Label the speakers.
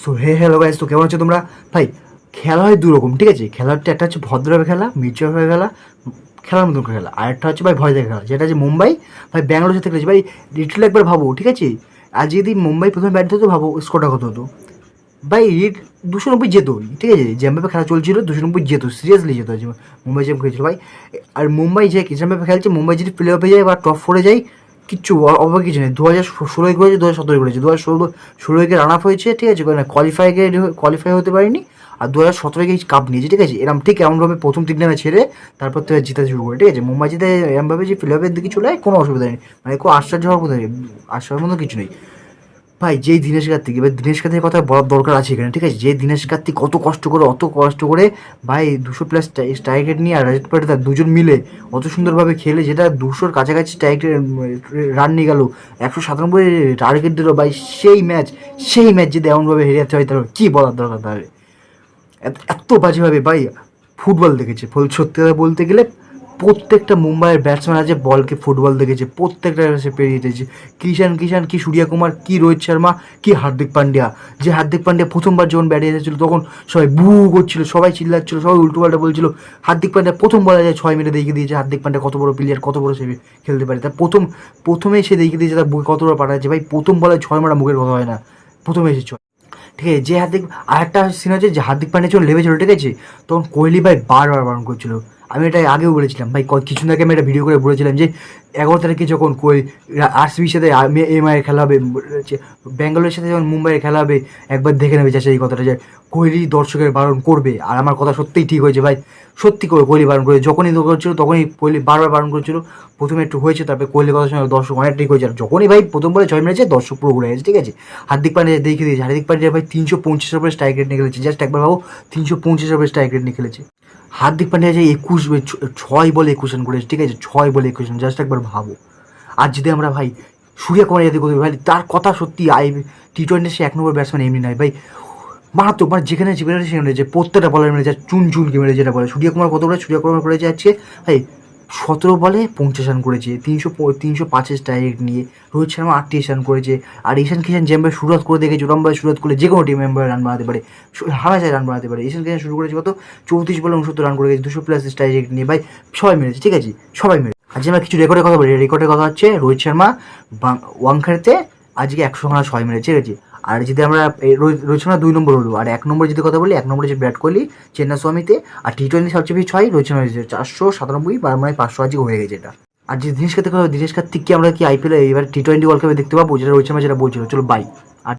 Speaker 1: So hey hello guys তো কেমন আছো তোমরা? ভাই, খেলা হয় দুরকম, ঠিক আছে? খেলাটা একটা হচ্ছে ভদ্রভাবে খেলা মিউচুয়ালভাবে খেলা, খেলার মতন খেলা। আর একটা হচ্ছে ভাই ভয় দেখে খেলা, যেটা হচ্ছে মুম্বাই, ভাই ব্যাঙ্গালোর সাথে খেলেছে। ভাই লিটল একবার ভাবো, ঠিক আছে? আর যদি মুম্বাই প্রথমে ব্যাট হতো ভাবো স্কোরটা কত হতো। ভাই রিট দুশো নব্বই যেত ঠিক আছে? যেভাবে খেলা চলছিল, দুশো নব্বই যেত সিরিয়াসলি যেত মুম্বাই যেমন খেলেছিল। ভাই, আর মুম্বাই যে যেভাবে খেলছে, মুম্বাই যদি প্লে অফে যায় বা টপ ফোরে যায় কিচ্ছু অবাক কিছু নেই। দু হাজার ষোলোয় করেছে দু হাজার সতেরোয় করেছে দু হাজার ষোলো ষোলোয় রান আপ হয়েছে, ঠিক আছে? কোয়ালিফাইকে কোয়ালিফাই হতে পারেনি। আর দু হাজার সতেরো গিয়ে কাপ নিয়েছে, ঠিক আছে? এরম ঠিক এমনভাবে প্রথম তিন নামে ছেড়ে তারপর তো জিতে শুরু করে, ঠিক আছে? মুম্বাই জিতে এরমভাবে যে প্লে দিকে চলে কোনো অসুবিধা নেই। মানে কোনো আশ্চর্য হওয়ার মতো নেই। আশ্চর্যের মতো কিছু নেই। ভাই, যেই দিনেশ কার্তিক এবার দিনেশ কার্তিকের কথা বলার দরকার আছে এখানে, ঠিক আছে? যে দিনেশ কার্তিক কত কষ্ট করে, অত কষ্ট করে, ভাই, দুশো প্লাস স্ট্রাইক নিয়ে আর রাজত পাটিদার দুজন মিলে অত সুন্দরভাবে খেলে, যেটা দুশোর কাছাকাছি স্ট্রাইক রান নিয়ে গেল, একশো সাতানব্বই টার্গেট দিল, ভাই, সেই ম্যাচ সেই ম্যাচ যদি এমনভাবে হেরে যেতে হয়, তাহলে কী বলার দরকার তাহলে? এত- বাজেভাবে, ভাই ফুটবল দেখেছে সত্যি কথা বলতে গেলে প্রত্যেকটা মুম্বাইয়ের ব্যাটসম্যান আছে, বলকে ফুটবল দেখেছে, প্রত্যেকটা সে পেরিয়ে যেতেছে। কিষান কিষান কি সূর্যা কুমার, কি রোহিত শর্মা, কি হার্দিক পান্ডিয়া। যে হার্দিক পান্ডিয়া প্রথমবার যখন ব্যাটে এসেছিল, তখন সবাই বু করছিল, সবাই চিল্লাচ্ছিল, সবাই উল্টো পাল্টা বলছিল, হার্দিক পান্ডিয়া প্রথম বলা যায়, ছয় মিনিটে দেখিয়ে দিয়েছে, হার্দিক পান্ডিয়া কত বড় প্লেয়ার কত বড় সে খেলতে পারে। তার প্রথম প্রথমেই সে দেখিয়ে দিয়েছে, তার কত বড় পাঠাচ্ছে ভাই, প্রথম বলে ছয় মারা মুখের কথা হয় না। প্রথমে এসে ছয়। ঠিক আছে, যে হার্দিক আর একটা সিন আছে, যে হার্দিক পান্ডিয়া যখন লেবেছিল, ঠিক আছে, তখন কোহলি ভাই বারবার বারণ করছিল। আমি এটা আগেও বলেছিলাম ভাই কিছুদিন আগে আমি একটা ভিডিও করে বলেছিলাম যে এগারো তারিখে যখন আরসিবির সাথে এমআইয়ের খেলা হবে ব্যাঙ্গালোরের সাথে যখন মুম্বাইয়ের খেলা হবে, একবার দেখে নেবে চাষে এই কথাটা যে কোহলি দর্শকের বারণ করবে। আর আমার কথা সত্যিই ঠিক হয়েছে ভাই, সত্যি করে কোহলি বারণ করে যখনই করছিল তখনই কোহলি বারবার বারণ করেছিল। প্রথমে একটু হয়েছে, তারপরে কোহলির কথার সঙ্গে দর্শক অনেক ঠিক হয়েছে। আর যখনই ভাই প্রথম বলে ছয় মেরেছে, দর্শক পুরো ঘুরে গেছে, ঠিক আছে? হার্দিক পান্ডিয়া দেখিয়ে দিয়েছে, হার্দিক পান্ডিয়া ভাই তিনশো পঞ্চাশ ওভারে স্ট্রাইক রেট নিয়ে খেলেছে। জাস্ট একবার ভাবো, তিনশো পঞ্চাশ ওভারে স্ট্রাইক রেট নিয়ে খেলেছে। হার্দিক পান্ডিয়া যে একুশ, ছয় বলে একুশ রান করেছে, ঠিক আছে? ছয় বলে একুশ রান জাস্ট একবার ভাবো। আর যদি আমরা ভাই সূর্য কুমার যাদব করতে ভাই তার কথা সত্যি আই টি টোয়েন্টি সে এক নম্বর ব্যাটসম্যান এমনি নয়। ভাই, মারাত্মক মানে যেখানে যেখানে সেখানে যে প্রত্যেকটা বলার মেরে যায় চুন চুন কে মেরে যেটা বলে। সূর্য কুমার কত বলে? সূর্য কুমার করে যাচ্ছে, ভাই, সতেরো বলে পঞ্চাশ রান করেছে, তিনশো তিনশো পাঁচের স্ট্রাইক নিয়ে রোহিত শর্মা আটত্রিশ রান করেছে, আর ঈশান কিষান যেভাবে শুরুয়াত করে দেখেছে ওরমভাবে শুরুয়াত করলে যে কোনো টিম মেম্বার রান বানাতে পারে। হামেশায় রান বানাতে পারে। ঈশান কিষান শুরু করেছে কত? চৌত্রিশ বলে উনসত্তর রান করে গেছে দুশো প্লাস স্ট্রাইক নিয়ে। ভাই, সবাই মেরেছে, ঠিক আছে? সবাই মেরেছে। আজকে আমরা কিছু রেকর্ডের কথা বলি। রেকর্ডের কথা হচ্ছে রোহিত শর্মা ওয়াংখাড়িতে আজকে একশো খানা ছয় মেরেছে, ঠিক আছে? আর যদি আমরা রোহিত শর্মা দুই নম্বর হলো আর এক নম্বর যদি কথা বলি, এক নম্বরে যে বিরাট কোহলি, চেন্নাই স্বামীতে আর টি টোয়েন্টি সবচেয়ে বেশি ছয় রোহিত শর্মা চারশো সাতানব্বই বা মানে পাঁচশো আজকে হয়ে গেছে এটা। আর যে দিনেশ কার্তিক দিনেশ কার্তিককে আমরা কি আইপিএল এবার টি টোয়েন্টি ওয়ার্ল্ড কাপে দেখতে পাবো? যেটা রোহিত শর্মা যেটা বলছিল। চলো বাই